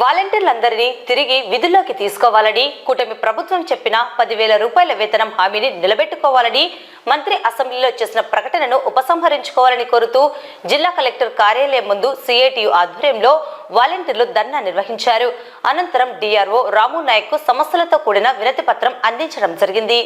వాలంటీర్లందరినీ తిరిగి విధుల్లోకి తీసుకోవాలని కూటమి ప్రభుత్వం చెప్పిన పదివేల రూపాయల వేతనం హామీని నిలబెట్టుకోవాలని మంత్రి అసెంబ్లీలో చేసిన ప్రకటనను ఉపసంహరించుకోవాలని కోరుతూ జిల్లా కలెక్టర్ కార్యాలయం ముందు సిఐటియు ఆధ్వర్యంలో వాలంటీర్లు ధర్నా నిర్వహించారు. అనంతరం డిఆర్ఓ రాము నాయక్ సమస్యలతో కూడిన వినతి పత్రం అందించడం జరిగింది.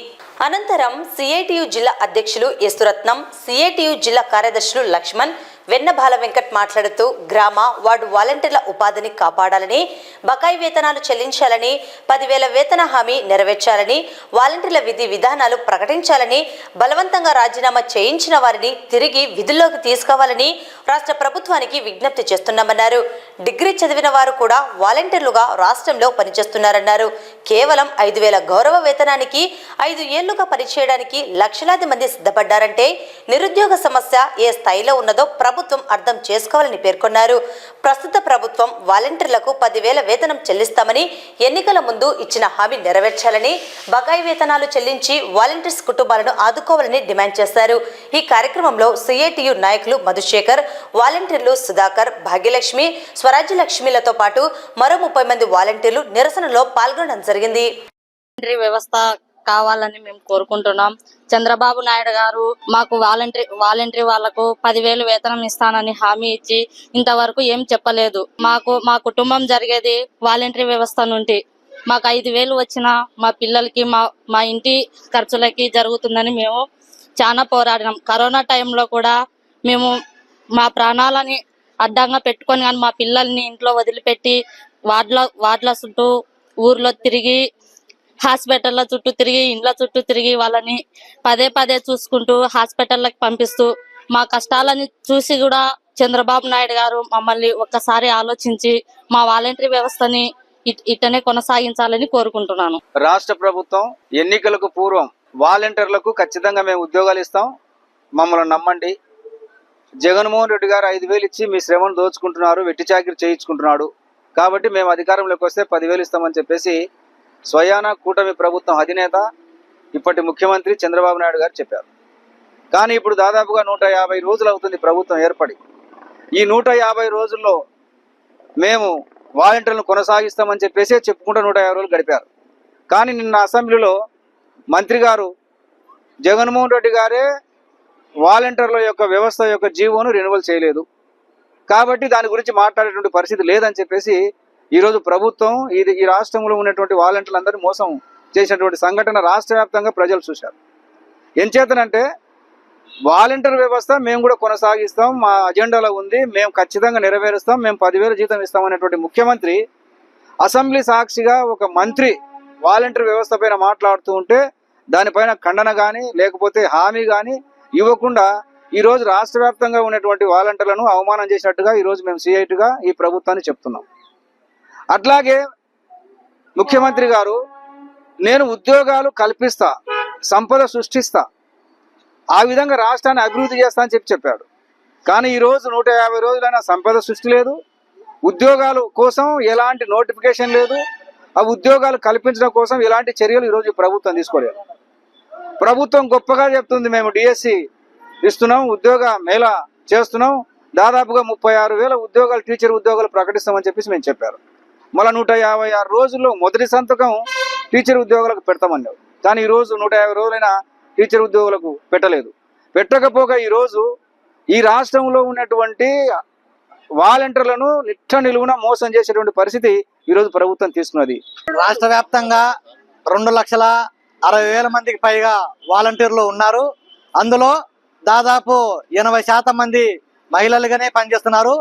అనంతరం సిఐటియు జిల్లా అధ్యక్షులు యేసురత్నం సిఐటియు జిల్లా కార్యదర్శులు లక్ష్మణ్ వెన్నబాల వెంకట్ మాట్లాడుతూ గ్రామ వార్డు వాలంటీర్ల ఉపాధిని కాపాడాలని బకాయి వేతనాలు చెల్లించాలని పదివేల వేతన హామీ నెరవేర్చాలని వాలంటీర్ల విధి విధానాలు ప్రకటించాలని బలవంతంగా రాజీనామా చేయించిన వారిని తిరిగి విధుల్లోకి తీసుకోవాలని రాష్ట్ర ప్రభుత్వానికి విజ్ఞప్తి చేస్తున్నామన్నారు. డిగ్రీ చదివిన వారు కూడా వాలంటీర్లుగా రాష్ట్రంలో పనిచేస్తున్నారన్నారు. కేవలం ఐదు వేల గౌరవ వేతనానికి ఐదు ఏళ్ళుగా పనిచేయడానికి లక్షలాది మంది సిద్ధపడ్డారంటే నిరుద్యోగ సమస్య ఏ స్థాయిలో ఉన్నదో ప్రభుత్వం అర్థం చేసుకోవాలని పేర్కొన్నారు. ప్రస్తుత ప్రభుత్వం వాలంటీర్లకు పదివేల వేతనం చెల్లిస్తామని ఎన్నికల ముందు ఇచ్చిన హామీ నెరవేర్చాలని బకాయి వేతనాలు చెల్లించి వాలంటీర్స్ కుటుంబాలను ఆదుకోవాలని డిమాండ్ చేశారు. ఈ కార్యక్రమంలో సిఐటియు నాయకులు మధుశేఖర్ వాలంటీర్లు సుధాకర్ భాగ్యలక్ష్మి స్వరాజ్యలక్ష్మిలతో పాటు మరో ముప్పై మంది వాలంటీర్లు నిరసనలో పాల్గొనడం జరిగింది. వాలంటరీ వ్యవస్థ కావాలని మేము కోరుకుంటున్నాం. చంద్రబాబు నాయుడు గారు మాకు వాలంటరీ వాలంటరీ వాళ్ళకు పదివేలు వేతనం ఇస్తానని హామీ ఇచ్చి ఇంతవరకు ఏం చెప్పలేదు. మాకు మా కుటుంబం జరిగేది వాలంటరీ వ్యవస్థ నుండి. మాకు ఐదు వేలు వచ్చిన మా పిల్లలకి మా మా ఇంటి ఖర్చులకి జరుగుతుందని మేము చాలా పోరాడినాం. కరోనా టైంలో కూడా మేము మా ప్రాణాలని అడ్డంగా పెట్టుకొని కానీ మా పిల్లల్ని ఇంట్లో వదిలిపెట్టి వార్డుల వార్డుల చుట్టూ ఊర్లో తిరిగి హాస్పిటల్ల చుట్టూ తిరిగి ఇండ్ల చుట్టూ తిరిగి వాళ్ళని పదే పదే చూసుకుంటూ హాస్పిటల్కి పంపిస్తూ మా కష్టాలని చూసి కూడా చంద్రబాబు నాయుడు గారు మమ్మల్ని ఒక్కసారి ఆలోచించి మా వాలంటరీ వ్యవస్థని ఇట్- ఇట్టనే కొనసాగించాలని కోరుకుంటున్నాను. రాష్ట్ర ప్రభుత్వం ఎన్నికలకు పూర్వం వాలంటీర్లకు ఖచ్చితంగా మేము ఉద్యోగాలు ఇస్తాం. మమ్మల్ని నమ్మండి. జగన్మోహన్ రెడ్డి గారు ఐదు వేలు ఇచ్చి మీ శ్రమను దోచుకుంటున్నారు వెట్టి చాకిరి చేయించుకుంటున్నాడు. కాబట్టి మేము అధికారంలోకి వస్తే పదివేలు ఇస్తామని చెప్పేసి స్వయాన కూటమి ప్రభుత్వం అధినేత ఇప్పటి ముఖ్యమంత్రి చంద్రబాబు నాయుడు గారు చెప్పారు. కానీ ఇప్పుడు దాదాపుగా నూట యాభై రోజులు అవుతుంది ప్రభుత్వం ఏర్పడి. ఈ నూట యాభై రోజుల్లో మేము వాలంటీర్లను కొనసాగిస్తామని చెప్పేసి చెప్పుకుంటూ నూట యాభై రోజులు గడిపారు. కానీ నిన్న అసెంబ్లీలో మంత్రి గారు జగన్మోహన్ రెడ్డి గారే వాలంటీర్ల యొక్క వ్యవస్థ యొక్క జీవోను రెన్యువల్ చేయలేదు. కాబట్టి దాని గురించి మాట్లాడేటువంటి పరిస్థితి లేదని చెప్పేసి ఈరోజు ప్రభుత్వం ఇది ఈ రాష్ట్రంలో ఉన్నటువంటి వాలంటీర్లందరినీ మోసం చేసినటువంటి సంఘటన రాష్ట్ర వ్యాప్తంగా ప్రజలు చూశారు. ఎంచేతనంటే వాలంటీర్ వ్యవస్థ మేము కూడా కొనసాగిస్తాం మా అజెండాలో ఉంది మేము ఖచ్చితంగా నెరవేరుస్తాం మేము పదివేలు జీతం ఇస్తాం అనేటువంటి ముఖ్యమంత్రి అసెంబ్లీ సాక్షిగా ఒక మంత్రి వాలంటీర్ వ్యవస్థ పైన మాట్లాడుతూ ఉంటే దానిపైన ఖండన కానీ లేకపోతే హామీ కానీ ఇవ్వకుండా ఈరోజు రాష్ట్ర వ్యాప్తంగా ఉన్నటువంటి వాలంటీర్లను అవమానం చేసినట్టుగా ఈరోజు మేము సిఐటిగా ఈ ప్రభుత్వాన్ని చెప్తున్నాం. అట్లాగే ముఖ్యమంత్రి గారు నేను ఉద్యోగాలు కల్పిస్తా సంపద సృష్టిస్తా ఆ విధంగా రాష్ట్రాన్ని అభివృద్ధి చేస్తా అని చెప్పి చెప్పాడు. కానీ ఈ రోజు నూట యాభై రోజులైనా సంపద సృష్టి లేదు ఉద్యోగాలు కోసం ఎలాంటి నోటిఫికేషన్ లేదు ఆ ఉద్యోగాలు కల్పించడం కోసం ఎలాంటి చర్యలు ఈరోజు ఈ ప్రభుత్వం తీసుకోలేదు. ప్రభుత్వం గొప్పగా చెప్తుంది మేము డిఎస్సి ఇస్తున్నాం ఉద్యోగ మేళ చేస్తున్నాం. దాదాపుగా ముప్పై ఆరు వేల ఉద్యోగాలు టీచర్ ఉద్యోగాలు ప్రకటిస్తామని చెప్పేసి మేము చెప్పారు. మళ్ళీ నూట యాభై ఆరు రోజుల్లో మొదటి సంతకం టీచర్ ఉద్యోగాలకు పెడతామన్నారు కానీ ఈరోజు నూట యాభై రోజులైనా టీచర్ ఉద్యోగులకు పెట్టలేదు. పెట్టకపోగా ఈరోజు ఈ రాష్ట్రంలో ఉన్నటువంటి వాలంటీర్లను నిట్ట నిలువున మోసం చేసేటువంటి పరిస్థితి ఈరోజు ప్రభుత్వం తీసుకున్నది. రాష్ట్ర వ్యాప్తంగా రెండు లక్షల అరవై వేల మందికి పైగా వాలంటీర్లు ఉన్నారు. అందులో దాదాపు ఎనభై శాతం మంది మహిళలుగానే పనిచేస్తున్నారు.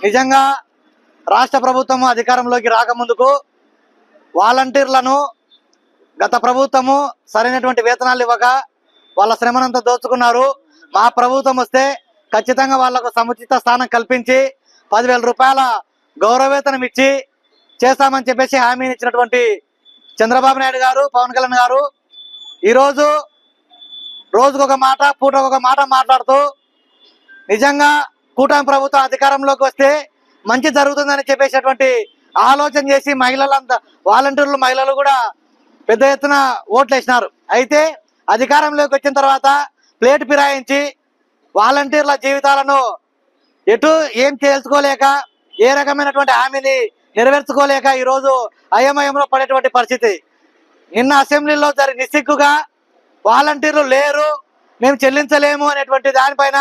నిజంగా రాష్ట్ర ప్రభుత్వం అధికారంలోకి రాకముందుకు వాలంటీర్లను గత ప్రభుత్వము సరైనటువంటి వేతనాలు ఇవ్వక వాళ్ళ శ్రమనంతా దోచుకున్నారు. మా ప్రభుత్వం వస్తే ఖచ్చితంగా వాళ్ళకు సముచిత స్థానం కల్పించి పదివేల రూపాయల గౌరవవేతనం ఇచ్చి చేస్తామని చెప్పేసి హామీని ఇచ్చినటువంటి చంద్రబాబు నాయుడు గారు పవన్ కళ్యాణ్ గారు ఈరోజు రోజుకొక మాట పూటకొక మాట మాట్లాడుతూ నిజంగా కూటమి ప్రభుత్వం అధికారంలోకి వస్తే మంచి జరుగుతుందని చెప్పేసేటువంటి ఆలోచన చేసి మహిళలంతా వాలంటీర్లు మహిళలు కూడా పెద్ద ఎత్తున ఓట్లు వేసినారు అయితే అధికారంలోకి వచ్చిన తర్వాత ప్లేట్ ఫిరాయించి వాలంటీర్ల జీవితాలను ఎటు ఏం తెలుసుకోలేక ఏ రకమైనటువంటి హామీని నెరవేర్చుకోలేక ఈరోజు అయోమయంలో పడేటువంటి పరిస్థితి. నిన్న అసెంబ్లీలో జరిగి నిస్సిగ్గుగా వాలంటీర్లు లేరు మేము చెల్లించలేము అనేటువంటి దానిపైన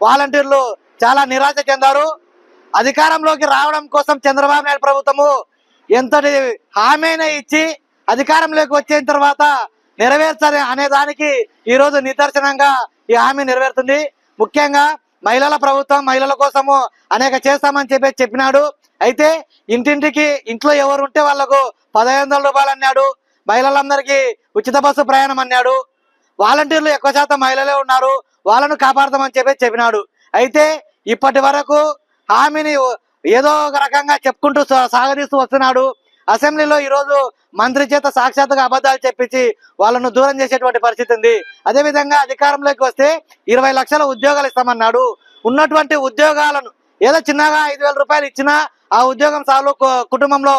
వాలంటీర్లు చాలా నిరాశ చెందారు. అధికారంలోకి రావడం కోసం చంద్రబాబు నాయుడు ప్రభుత్వము ఎంతటి హామీని ఇచ్చి అధికారంలోకి వచ్చిన తర్వాత నెరవేర్చాలి అనే దానికి ఈ రోజు నిదర్శనంగా ఈ హామీ నెరవేరుతుంది. ముఖ్యంగా మహిళల ప్రభుత్వం మహిళల కోసము అనేక చేస్తామని చెప్పి చెప్పినాడు. అయితే ఇంటింటికి ఇంట్లో ఎవరు ఉంటే వాళ్ళకు పదహైదు వందల రూపాయలు అన్నాడు. మహిళలందరికీ ఉచిత బస్సు ప్రయాణం అన్నాడు. వాలంటీర్లు ఎక్కువ శాతం మహిళలే ఉన్నారు. వాళ్ళను కాపాడతామని చెప్పి చెప్పినాడు. అయితే ఇప్పటి వరకు హామీని ఏదో ఒక రకంగా చెప్పుకుంటూ సాగదీస్తూ వస్తున్నాడు. అసెంబ్లీలో ఈ రోజు మంత్రి చేత సాక్షాత్తుగా అబద్ధాలు చెప్పించి వాళ్ళను దూరం చేసేటువంటి పరిస్థితి ఉంది. అదే విధంగా అధికారంలోకి వస్తే ఇరవై లక్షల ఉద్యోగాలు ఇస్తామన్నాడు. ఉన్నటువంటి ఉద్యోగాలను ఏదో చిన్నగా ఐదు వేల రూపాయలు ఇచ్చినా ఆ ఉద్యోగం సార్లు కుటుంబంలో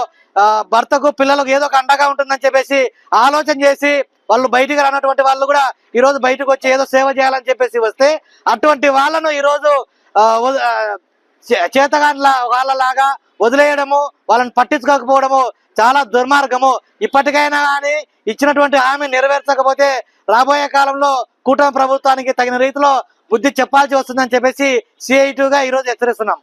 భర్తకు పిల్లలకు ఏదో ఒక అండగా ఉంటుందని చెప్పేసి ఆలోచన చేసి వాళ్ళు బయటికి రానటువంటి వాళ్ళు కూడా ఈ రోజు బయటకు వచ్చి ఏదో సేవ చేయాలని చెప్పేసి వస్తే అటువంటి వాళ్ళను ఈ రోజు వాళ్ళలాగా వదిలేయడము వాళ్ళని పట్టించుకోకపోవడము చాలా దుర్మార్గము. ఇప్పటికైనా కానీ ఇచ్చినటువంటి హామీ నెరవేర్చకపోతే రాబోయే కాలంలో కూటమి ప్రభుత్వానికి తగిన రీతిలో బుద్ధి చెప్పాల్సి వస్తుందని చెప్పేసి సిఐ గా ఈ రోజు హెచ్చరిస్తున్నాం.